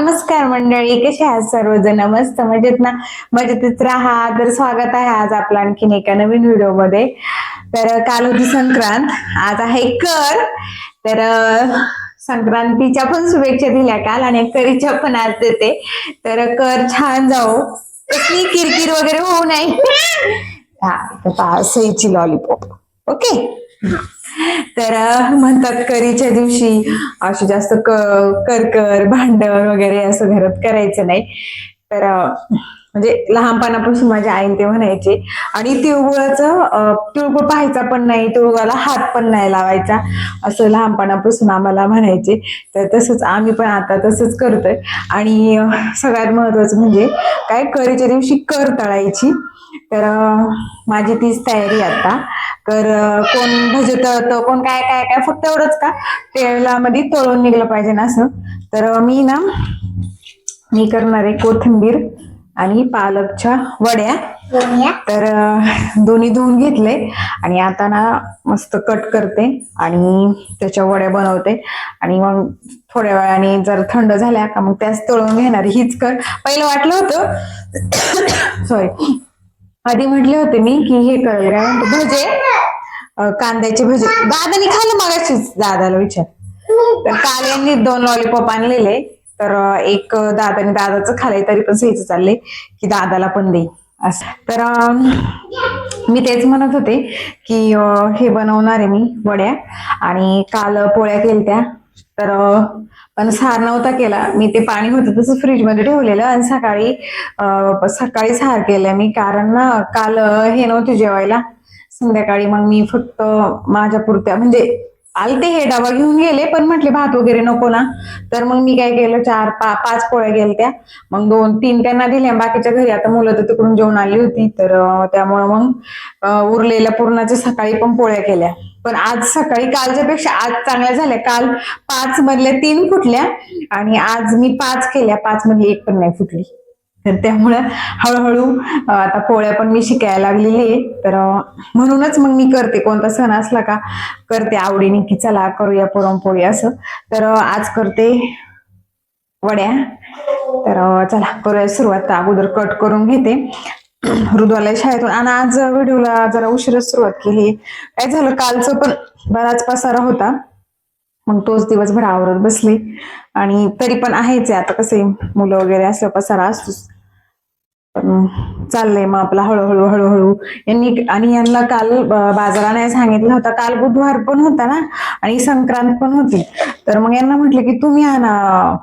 नमस्कार मंडळी कसे आहात सर्वजण? मस्त मजेत ना? मजेतच राहा. तर स्वागत आहे आज आपला आणखीन एका नवीन व्हिडिओमध्ये तर काल होती संक्रांत. आज आहे कर. तर संक्रांतीच्या पण शुभेच्छा दिल्या काल आणि करीच्या पण आज देते. तर कर छान जाऊ. कसली किरकिर वगैरे होऊ नये. हा तर सईची लॉलीपॉप ओके तर म्हणतात करीच्या दिवशी अशी जास्त करकर भांडण वगैरे असं घरात करायचं नाही. तर म्हणजे लहानपणापासून माझ्या आईन ते म्हणायचे. आणि तिळगुळाचं तिळगुळ पाहायचा पण नाही तिळगुळाला हात पण नाही लावायचा असं लहानपणापासून आम्हाला म्हणायचे. तर तसंच आम्ही पण आता तसंच करतोय. आणि सगळ्यात महत्वाचं म्हणजे काय करीच्या दिवशी कर तळायची. तर माझी तीच तयारी आता. तर कोण भजे तळतं कोण काय काय काय फक्त एवढंच का? तेलामध्ये तळून निघलं पाहिजे ना असं. तर मी ना मी करणार आहे कोथिंबीर. आणि पालकच्या वड्या. तर दोन्ही धुवून घेतले. आणि आता ना मस्त कट करते आणि त्याच्या वड्या बनवते. आणि मग थोड्या वेळाने जर थंड झाल्या का मग त्याच तळून घेणार हीच कर. पहिलं वाटलं होतं. सॉरी आधी म्हटले होते मी की हे करेल काय भजे. कांद्याचे भजे. दादानी खाल्लं मगाशीच दादाला विचार. तर काल यांनी दोन लॉलीपॉप आणलेले. तर एक एक दादाने दादाचं खाल्लंय तरी पण सहीचं चालले की दादाला पण दे. असं. तर मी तेच म्हणत होते की हे बनवणार आहे मी वड्या. आणि काल पोळ्या केलत्या. तर पण सार नव्हता केला. मी ते पाणी होतं तसं फ्रीजमध्ये ठेवलेलं आणि सकाळी सकाळी सार केलं मी. कारण ना काल हे नव्हते जेवायला. संध्याकाळी मग मी फक्त माझ्या पुरत्या म्हणजे आलते हे डबा घेऊन गेले पण म्हटले भात वगैरे नको ना. तर मग मी काय केलं चार पा पाच पोळ्या गेल्या मग दोन तीन त्यांना दिल्या बाकीच्या घरी आता मुलं तर तिकडून जेवण आली होती. तर त्यामुळे मग उरलेल्या पूर्णाच्या सकाळी पण पोळ्या केल्या. पण आज सकाळी कालच्या पेक्षा आज चांगल्या झाल्या. काल पाच मधल्या तीन फुटल्या आणि आज मी पाच केल्या. पाच मधली एक पण नाही फुटली. तर त्यामुळं हळूहळू आता पोळ्या पण मी शिकायला लागलेली आहे. तर म्हणूनच मग मी करते. कोणता सण असला का करते आवडीने की चला करूया पुरणपोळी असं. तर आज करते वड्या. तर चला करूया सुरुवात. तर अगोदर कट करून घेते. हृदवाला शाळेतून. आणि आज व्हिडिओला जरा उशीरच सुरुवात केली. काय झालं? कालचं पण बराच पसारा होता. मग तोच दिवसभर आवरत बसले. आणि तरी पण आहेच आहे आता कसे मुलं वगैरे असलं पसारा असतोच. पण चाललंय मग आपला हळूहळू हळूहळू. यांनी आणि यांना काल ब- बाजाराने सांगितलं होतं काल बुधवार पण होता ना? आणि संक्रांत पण होती. तर मग यांना म्हटलं की तुम्ही आणा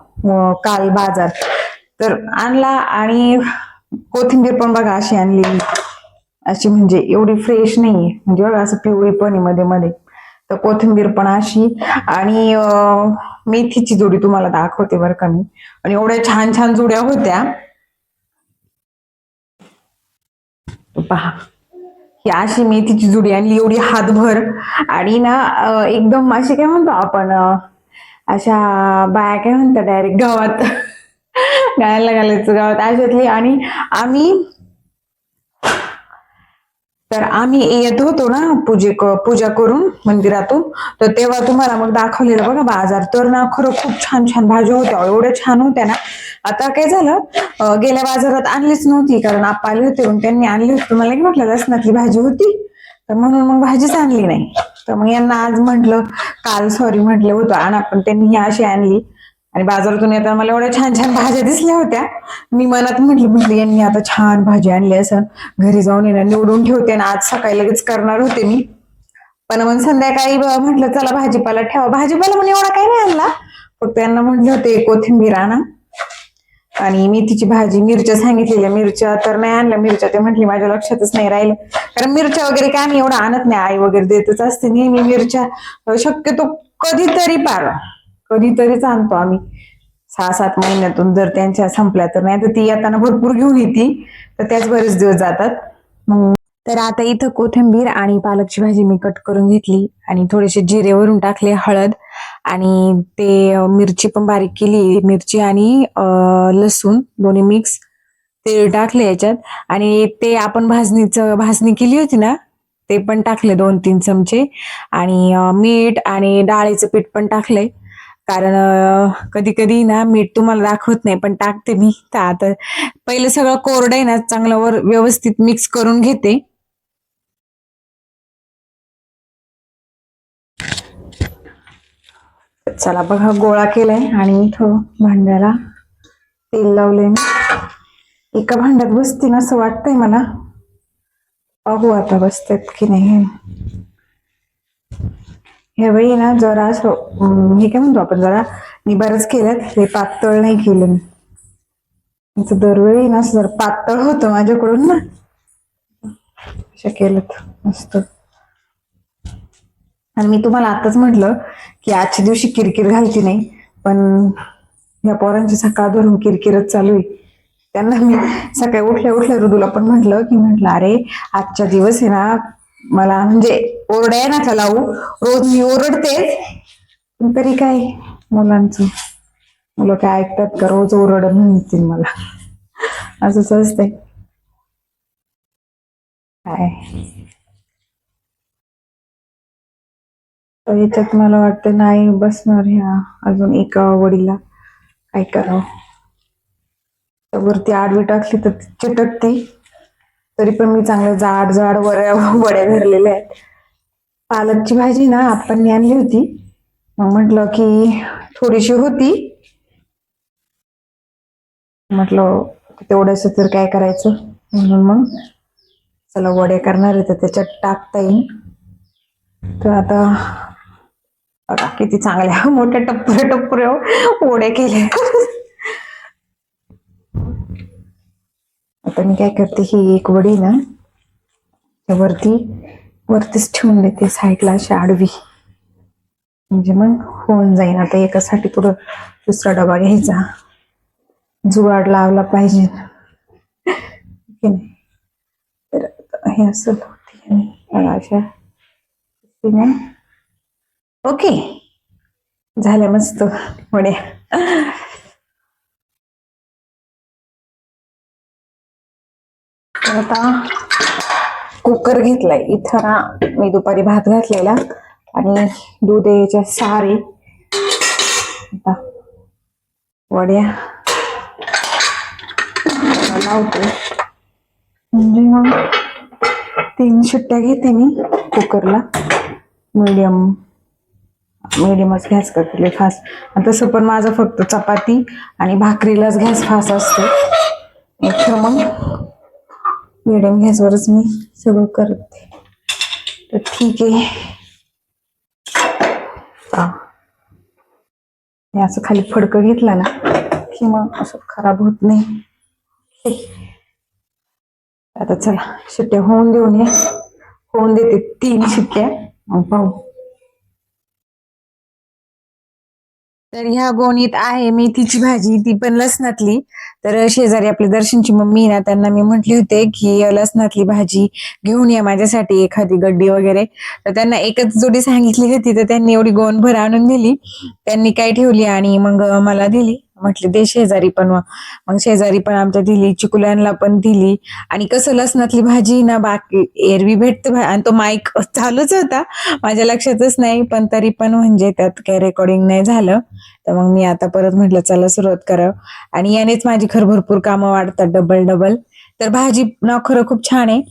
काल बाजार. तर आणला आणि कोथिंबीर पण बघा अशी आणली अशी म्हणजे एवढी फ्रेश नाहीये. म्हणजे बघा असं पिवळी पण मध्ये मध्ये. तर कोथिंबीर पण अशी. आणि मेथीची जोडी तुम्हाला दाखवते बरं का मी. आणि एवढ्या छान छान जुड्या होत्या. पहा. ही अशी मेथीची जुडी आणली एवढी हातभर. आणि ना एकदम अशी काय म्हणतो आपण अशा बाया काय म्हणतात डायरेक्ट गावात. गायला घालायचं गावात. अशातली आणि आम्ही तर आम्ही येत होतो ना पूजे पूजा करून मंदिरातून. तर तेव्हा तुम्हाला मग दाखवलेलं बघा बाजार तर ना खरं खूप छान छान भाज्या होत्या. एवढ्या छान होत्या ना. आता काय झालं गेल्या बाजारात आणलीच नव्हती कारण आपा आले होते त्यांनी आणली होती. तुम्हाला एक म्हटलं लसणातली भाजी होती. तर म्हणून मग भाजीच आणली नाही. तर मग यांना आज म्हटलं काल सॉरी म्हटलं होतं आणि. आपण त्यांनी ही अशी आणली. आणि बाजारातून येताना मला एवढ्या छान छान भाज्या दिसल्या होत्या. मी मनात म्हटलं म्हटलं यांनी आता छान भाजी आणली असं. घरी जाऊन येणार निवडून ठेवते आणि आज सकाळी लगेच करणार होते मी. पण मग संध्याकाळी म्हटलं चला भाजीपाला ठेवा. भाजीपाला म्हणून एवढा काही नाही आणला. फक्त त्यांना म्हटलं होते कोथिंबीर आणा आणि मेथीची भाजी मिरच्या सांगितलेल्या मिरच्या तर नाही आणल्या. मिरच्या ते म्हटली माझ्या लक्षातच नाही राहिलं. कारण मिरच्या वगैरे काय मी एवढं आणत नाही. आई वगैरे देतच असते नेहमी मिरच्या. शक्यतो कधीतरी पार. कधीतरीच आणतो आम्ही. सहा सात महिन्यातून जर त्यांच्या संपल्या तर नाही तर ती येताना भरपूर घेऊन येते. तर त्याच बरेच दिवस जातात. मग तर आता इथं कोथिंबीर आणि पालकची भाजी मी कट करून घेतली आणि थोडेसे जिरे वरून टाकले हळद आणि ते मिरची पण बारीक केली. मिरची आणि लसूण दोन्ही मिक्स तेल टाकले याच्यात. आणि ते आपण भाजणीचं भाजणी केली होती ना ते पण टाकले दोन तीन चमचे. आणि मीठ आणि डाळीचं पीठ पण टाकलंय. कारण कधी कधी ना मीठ तुम्हाला दाखवत नाही पण टाकते मी. तर आता पहिलं सगळं कोरडं आहे ना चांगलं वर व्यवस्थित मिक्स करून घेते. चला बघा गोळा केलाय आणि इथं भांड्याला तेल लावलंय मी. एका भांड्यात बसतील असं वाटतंय मला. पाहू आता बसतात की नाही. ह्यावेळी ना जरा असं हे काय म्हणतो आपण जरा निबारच केल्यात हे पातळ नाही केलं मी. दरवेळी ना जर जरा पातळ होतं माझ्याकडून ना. केलं मस्त. आणि मी तुम्हाला आताच म्हटलं की आजच्या दिवशी किरकिर घालती नाही पण या पोरांची सकाळ धरून किरकिरच चालू आहे. त्यांना मी सकाळी उठल्या उठल्या ऋदूला पण म्हटलं की म्हटलं अरे आजच्या दिवस आहे ना मला म्हणजे ओरडाय नका लावू रोज मी ओरडतेच तरी काय मुलांचं? मुलं काय ऐकतात का? रोज ओरड म्हणतील मला. असंच असतंय. काय? तर याच्यात मला वाटतं नाही बसणार ह्या अजून एका वडीला. काय करावं? तर वरती आडवी टाकली तर चिटकते. तरी पण मी चांगलं जाड जाड वड्या वड्या धरलेल्या आहेत. पालकची भाजी ना आपण आणली होती मग म्हटलं की थोडीशी होती. म्हटलं तेवढंच तर काय करायचं? म्हणून मग चला वड्या करणार आहे तर त्याच्यात टाकता येईल. तर आता बघा किती चांगल्या मोठ्या टप्पुऱ्या टप्पुऱ्या वड्या केल्या. आता मी काय करते ही एक वडी ना वरती वरतीच ठेवून देते साईडला अशी आडवी. म्हणजे मग होऊन जाईन. आता एकासाठी पुढं दुसरा डबा घ्यायचा. जुगाड लावला पाहिजे. की नाही. तर हे असं अशा ओके. झाल्या मस्त वड्या. आता कुकर घेतलाय. इथं ना मी दुपारी भात घातलेला आणि दूध याच्या सारे. आता वड्या लावते. म्हणजे मग तीन शिट्ट्या घेते मी कुकरला. मीडियम मीडियमच गॅस करते फास्ट आणि तसं पण माझं फक्त चपाती आणि भाकरीलाच गॅस फास्ट असतो. तर मग मिडियम गॅसवरच मी सगळं करते. तर ठीक आहे. असं खाली फडकं घेतलं ना की मग असं खराब होत नाही. आता चला शिट्ट्या होऊन देऊन या. होऊन देते तीन शिट्ट्या. मग पाहू. तर ह्या गोणीत आहे मेथीची भाजी ती पण लसणातली. तर शेजारी आपली दर्शनची मम्मी ना त्यांना मी म्हटले होते की लसणातली भाजी घेऊन या माझ्यासाठी एखादी गड्डी वगैरे. तर त्यांना एकच जोडी सांगितली होती तर त्यांनी एवढी गोणभर आणून दिली. त्यांनी काय ठेवली आणि मग मला दिली. म्हटले दे शेजारी पण मग. शेजारी पण आमच्या दिली चिकुल्यांना पण दिली. आणि कसं लसणातली भाजी ना बाकी एरवी भेटते आणि तो माईक चालूच होता. माझ्या लक्षातच नाही पण तरी पण म्हणजे त्यात काही रेकॉर्डिंग नाही झालं. तर मग मी आता परत म्हटलं चला सुरुवात करावं. आणि यानेच माझी खरं भरपूर कामं वाढतात डबल डबल तर भाजी ना खरं खूप छान आहे.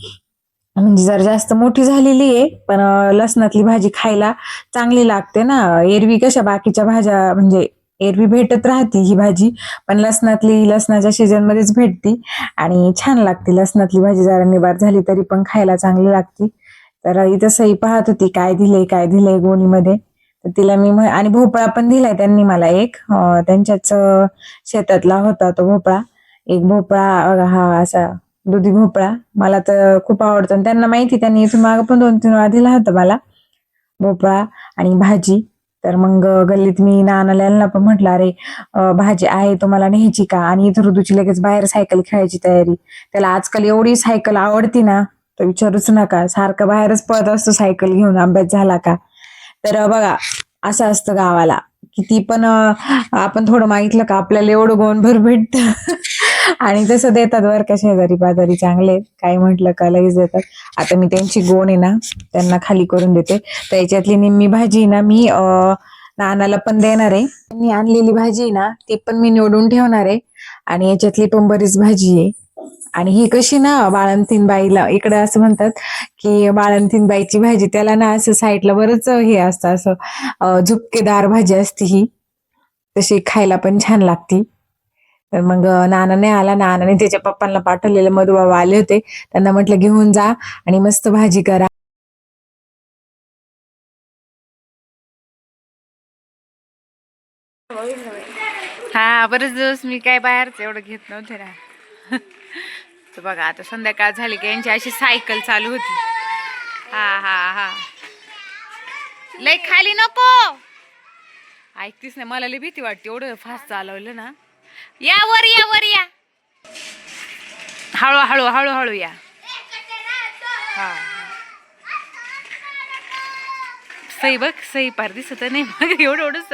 म्हणजे जर जास्त मोठी झालेली आहे पण लसणातली भाजी खायला चांगली लागते ना. एरवी कशा बाकीच्या भाज्या म्हणजे एरवी भेटत राहते ही भाजी पण लसणातली लसणाच्या सीझनमध्येच भेटती आणि छान लागते. लसणातली भाजी जरा निबार झाली तरी पण खायला चांगली लागते. तर इथं सई पाहत होती काय दिलंय काय दिलंय गोणीमध्ये? तर तिला मी आणि भोपळा पण दिलाय त्यांनी मला एक. त्यांच्याच शेतातला होता तो भोपळा. एक भोपळा हा असा दुधी भोपळा. मला तर खूप आवडतो आणि त्यांना माहिती त्यांनी इथून मागं पण दोन तीन वेळा दिला होता मला भोपळा आणि भाजी. तर मग गल्लीत मी नानाला पण म्हटलं अरे भाजी आहे तुम्हाला न्यायची का? आणि इथं ऋतूची लगेच बाहेर सायकल खेळायची तयारी. त्याला आजकाल एवढी सायकल आवडती ना तर विचारूच नका. सारखं बाहेरच पळत असतो सायकल घेऊन अभ्यास झाला का? तर बघा असं असतं गावाला. किती पण आपण थोडं मागितलं का आपल्याला एवढं गोंधर भेटत. आणि तसं देतात बरं का शेजारी पाजारी चांगले काय म्हटलं का लगेच देतात. आता मी त्यांची गोण आहे ना त्यांना खाली करून देते. तर याच्यातली निम्मी भाजी ना मी नानाला पण देणार आहे. मी आणलेली भाजी आहे ना ती पण मी निवडून ठेवणार आहे. आणि याच्यातली पण बरीच भाजी आहे. आणि ही कशी ना बाळंतीन बाईला इकडे असं म्हणतात की बाळंतीन बाईची भाजी त्याला ना असं साईडला बरंच हे असतं असं झुपकेदार भाजी असते ही. तशी खायला पण छान लागती. तर मग नाना नानाने आला. नानाने त्याच्या पप्पांना पाठवलेलं मधुबाबा आले होते. त्यांना म्हटलं घेऊन जा आणि मस्त भाजी करा. हा बरेच दिवस मी काय बाहेरच एवढं घेत नव्हते ना तर बघा आता संध्याकाळ झाली की यांची अशी सायकल चालू होती. हा हा हा. लय खाली नको! ऐकतीस ना मला लय भीती वाटते. एवढं फास्ट चालवलं ना. या वर या. वर या हळू हळू हळू हळू या. हा. सई बघ सई पार दिसत नाही मग एवढं एवढंच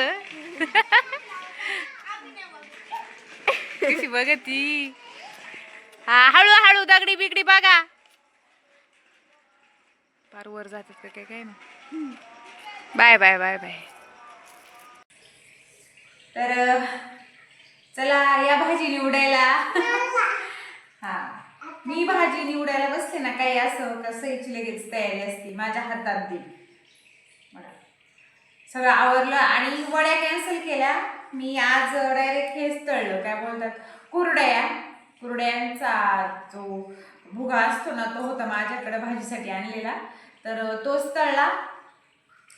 कशी बघ ती हा हळू हळू दगडी बिगडी बघा. पार वर जातात का काय काय ना बाय बाय बाय बाय. तर या भाजी निवडायला. हा. मी भाजी निवडायला बसते ना काही असं कसं याची लगेच तयारी असते माझ्या हातात दे बघा. सगळं आवरलं आणि वड्या कॅन्सल केल्या. मी आज डायरेक्ट हेच तळलं. काय बोलतात? कुरड्या. कुरड्यांचा जो भुगा असतो ना तो होता माझ्याकडे भाजीसाठी आणलेला. तर तोच तळला.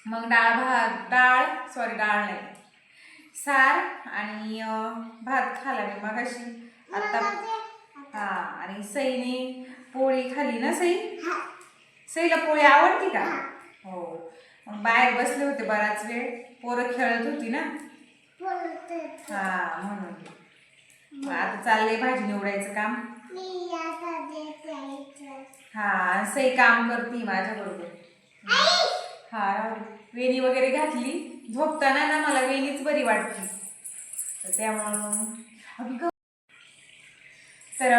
मग डाळ भात डाळ सॉरी डाळ नाही. सार आणि भात खाला मी मगाशी. आता हा आणि सईने पोळी खाली ना सई? सईला पोळी आवडती का? हो. मग बाहेर बसले होते बराच वेळ. पोरं खेळत होती ना? हा म्हणून. मग. आता चाललंय भाजी निवडायचं काम. हा सई काम करते माझ्या बरोबर हा वेणी वगैरे घातली झोपताना ना मला वेणीच बरी वाटली. तर त्यामुळं तर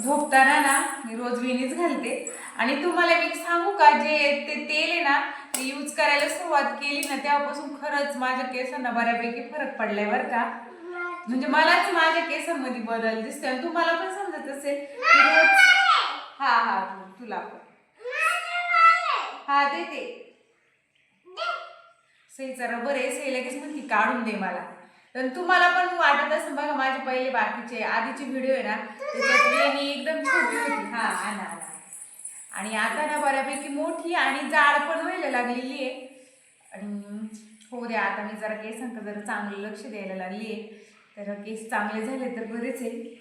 झोपताना ना मी रोज वेणीच घालते. आणि तुम्हाला मी सांगू का जे ते तेल आहे ना ते यूज करायला सुरुवात केली ना तेव्हापासून खरंच माझ्या केसांना बऱ्यापैकी फरक पडलाय बरं का. म्हणजे मलाच माझ्या केसांमध्ये बदल दिसतोय. आणि तुम्हाला पण समजत असेल रोज हा हा तुला पण. हा देते. सईचा रबर आहे सई लगेच म्हणती काढून दे मला. तर तुम्हाला पण वाटत असेल बघा माझे पहिले बाकीचे आधीचे व्हिडिओ आहे ना त्याच्यात वेणी एकदम छोटी होती. हा आणा आणा आणि आता ना बऱ्यापैकी मोठी आणि जाड पण व्हायला लागलेली आहे. आणि हो द्या आता मी जरा केसांक जरा चांगलं लक्ष द्यायला लागली आहे. तर केस चांगले झाले तर बरेच आहे.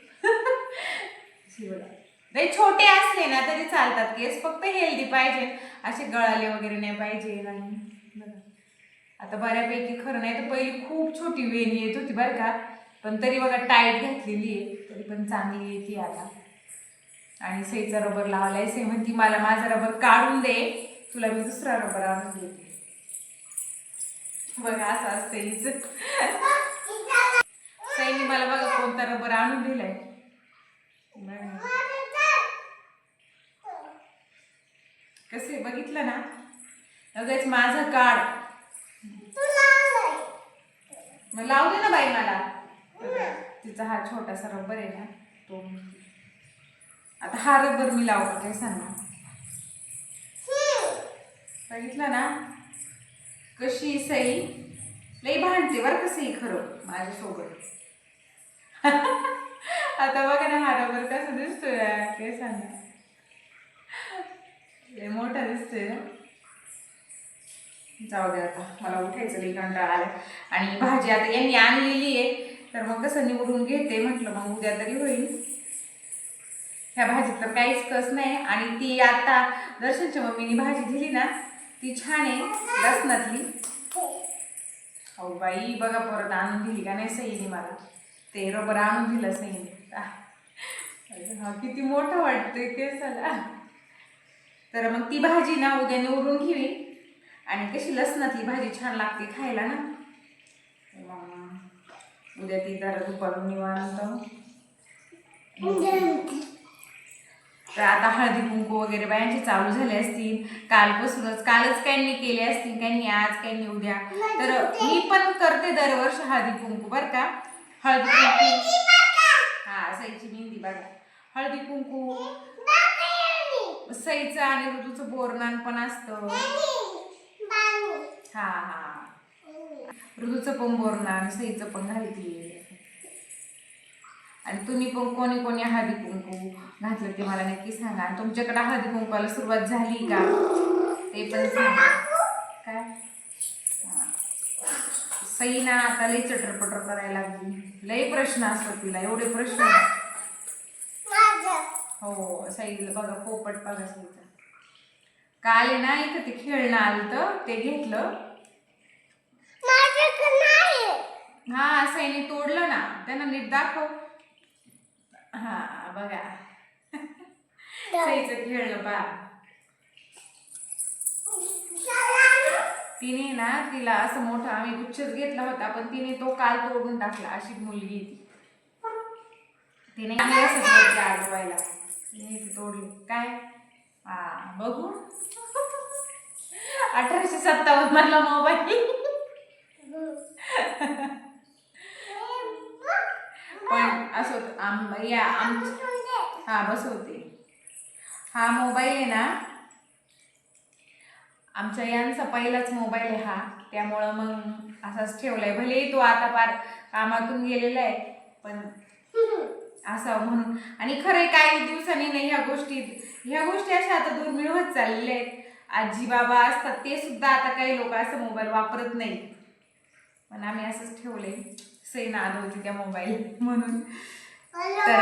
नाही छोटे असले ना तरी चालतात. केस फक्त हेल्दी पाहिजे असे गळाले वगैरे नाही पाहिजे. नाही. आता बऱ्यापैकी खरं नाही तर पहिली खूप छोटी वेणी येत होती बरं का. पण तरी बघा टाईट घातलेली आहे. तरी पण चांगली येते आता. आणि सईचा रबर लावलाय. सई म्हणती मला माझा रबर काढून दे. तुला मी दुसरा रबर आणून देते. बघा असं असतं हिचं. सईने मला बघा कोणता रबर आणून दिलाय. कसे बघितलं ना? लगेच माझं काढ. मग लावू दे ना बाई मला. तिचा हा छोटासा रबर आहे ना तो आता हा रबर मी लावतो काय सांगा बघितलं ना? कशी सई? लई भांडते बरं का सई खरं माझ्यासोबत. आता बघा ना हा रबर कसा दिसतोय काय सांगा मोठा दिसतोय ना? जाऊ दे आता. मला उठायचं लई कंटाळा आला आणि भाजी आता यांनी आणलेली आहे. तर मग कसं निवडून घेते. म्हटलं मग उद्या तरी होईल. ह्या भाजीत तर काहीच कस नाही. आणि ती आता दर्शनच्या मम्मीने भाजी दिली ना ती छान आहे. लसणातली. हो बाई बघा परत आणून दिली का नाही सईने मला. ते रबर आणून दिलं सईने. हा किती मोठं वाटतंय केसाला तर मग ती भाजी ना उद्या निवडून घेईल. आणि कशी लसणातली भाजी छान लागते खायला ना? मग उद्या ती जरा दुपारून निवांत. तर आता हळदी कुंकू वगैरे बायांचे चालू झाले असतील. कालपासूनच कालच काहींनी केले असतील काहींनी आज काहींनी उद्या. तर मी पण करते दरवर्षी हळदी कुंकू बरं का? हळदी कुंकू. हा सईची मेहंदी बघा. हळदी कुंकू. सईचं आणि ऋतूचं बोरनान पण असतं. हा हा. ऋतूचं पण बोरणार सईचं पण घालते. आणि तुम्ही पण कोणी कोणी हळदी कुंकू घातलं ते मला नक्की सांगा. आणि तुमच्याकडे हळदी कुंकूला सुरुवात झाली का? ते पण सांगा. काय? सई ना आता लई चटरपटर करायला लागली. लई प्रश्न असतात तिला एवढे प्रश्न हो सईला बघा पोपट बघा सईचा. काल आहे ना इथं ते खेळणं आलं तर ते घेतलं. हा सईने तोडलं ना त्यांना नीट दाखव. हा बघा. सईचं खेळलं बा तिने ना तिला असं मोठा आम्ही गुच्छच घेतला होता पण तिने तो काल तोडून टाकला अशी मुलगी ती तिने आम्ही असं तिने तोडली. काय? हा बघू. अठराशे सत्तावन्न मधला मोबाईल. असं आम या आम हा बसवते हा मोबाईल आहे ना आमच्या यांचा पहिलाच मोबाईल आहे हा. त्यामुळं मग असाच ठेवलाय. भले तो आता पार कामातून गेलेला आहे पण असं म्हणून. आणि खरं काही दिवसांनी नाही ह्या गोष्टी ह्या गोष्टी अशा आता दुर्मिळ होत चाललेल्या आहेत. आजी बाबा असतात ते सुद्धा आता काही लोक असं मोबाईल वापरत नाही पण आम्ही असंच ठेवलंय. सई नाद होती त्या मोबाईल म्हणून. तर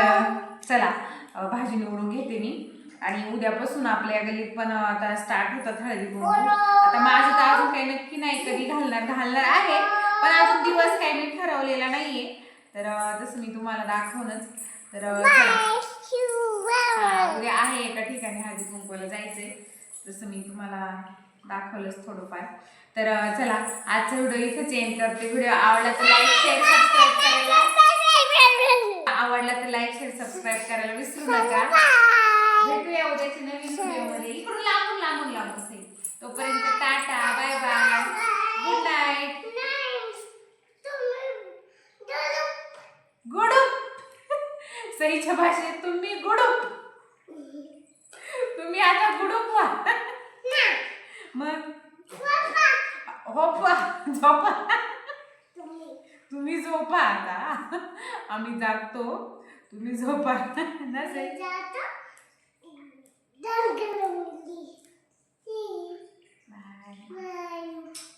चला भाजी निवडून घेते मी. आणि उद्यापासून आपल्या गल्लीत पण आता स्टार्ट होतात हळदी कुंकू. आता माझं तर अजून काही नक्की नाही कधी घालणार घालणार आहे. पण अजून दिवस काही मी ठरवलेला नाहीये. तर तसं मी तुम्हाला दाखवूनच. तर उद्या आहे एका ठिकाणी हळदी कुंकूला जायचंय. जसं मी तुम्हाला दाखवलंच थोडंफार. तर चला आजचा व्हिडिओ इथेच एंड करते. व्हिडिओ आवडला तर लाईक शेअर सबस्क्राईब करायला. आवडला तर लाईक शेअर सबस्क्राईब करायला विसरू नका. भेटूया उद्याच्या नवीन व्हिडिओमध्ये. इकडून लांबून लांबून लांबून असेल. तोपर्यंत tata bye bye good night गुडूप. सईच्या भाषेत तुम्ही गुडूप तुम्ही आता गुडुप व्हा मग होपा झोपा. तुम्ही. झोपा आता. आम्ही जागतो. तुम्ही झोपा. ना सई बाय. Bye.